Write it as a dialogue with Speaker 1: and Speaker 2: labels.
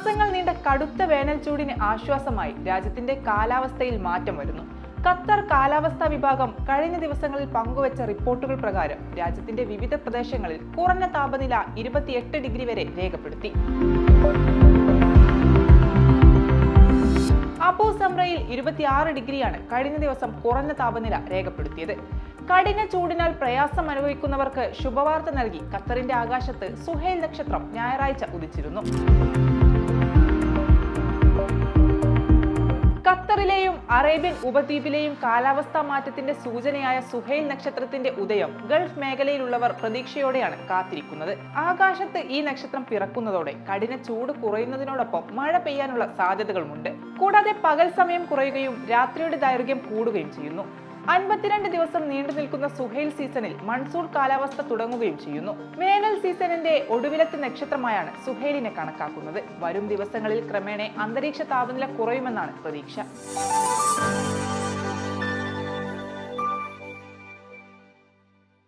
Speaker 1: മാസങ്ങൾ നീണ്ട കടുത്ത വേനൽ ചൂടിന് ആശ്വാസമായി രാജ്യത്തിന്റെ കാലാവസ്ഥയിൽ മാറ്റം വരുന്നു. ഖത്തർ കാലാവസ്ഥാ വിഭാഗം കഴിഞ്ഞ ദിവസങ്ങളിൽ പങ്കുവച്ച റിപ്പോർട്ടുകൾ പ്രകാരം രാജ്യത്തിന്റെ വിവിധ പ്രദേശങ്ങളിൽ കുറഞ്ഞ താപനില ഇരുപത്തിയെട്ട് ഡിഗ്രി വരെ രേഖപ്പെടുത്തി. അബു സംറയിൽ ഇരുപത്തിയാറ് ഡിഗ്രിയാണ് കഴിഞ്ഞ ദിവസം കുറഞ്ഞ താപനില രേഖപ്പെടുത്തിയത്. കഠിന ചൂടിനാൽ പ്രയാസം അനുഭവിക്കുന്നവർക്ക് ശുഭവാർത്ത നൽകി ഖത്തറിന്റെ ആകാശത്ത് സുഹേൽ നക്ഷത്രം ഞായറാഴ്ച ഉദിച്ചിരുന്നു. ഖത്തറിലെയും അറേബ്യൻ ഉപദ്വീപിലെയും കാലാവസ്ഥാ മാറ്റത്തിന്റെ സൂചനയായ സുഹൈൽ നക്ഷത്രത്തിന്റെ ഉദയം ഗൾഫ് മേഖലയിലുള്ളവർ പ്രതീക്ഷയോടെയാണ് കാത്തിരിക്കുന്നത്. ആകാശത്ത് ഈ നക്ഷത്രം പിറക്കുന്നതോടെ കഠിന ചൂട് കുറയുന്നതിനോടൊപ്പം മഴ പെയ്യാനുള്ള സാധ്യതകളുമുണ്ട്. കൂടാതെ പകൽ സമയം കുറയുകയും രാത്രിയുടെ ദൈർഘ്യം കൂടുകയും ചെയ്യുന്നു. അൻപത്തിരണ്ട് ദിവസം നീണ്ടു നിൽക്കുന്ന സുഹൈൽ സീസണിൽ മൺസൂൺ കാലാവസ്ഥ തുടങ്ങുകയും ചെയ്യുന്നു. വേനൽ സീസണിന്റെ ഒടുവിലത്തെ നക്ഷത്രമായാണ് സുഹേലിനെ കണക്കാക്കുന്നത്. വരും ദിവസങ്ങളിൽ ക്രമേണ അന്തരീക്ഷ താപനില കുറയുമെന്നാണ് പ്രതീക്ഷ.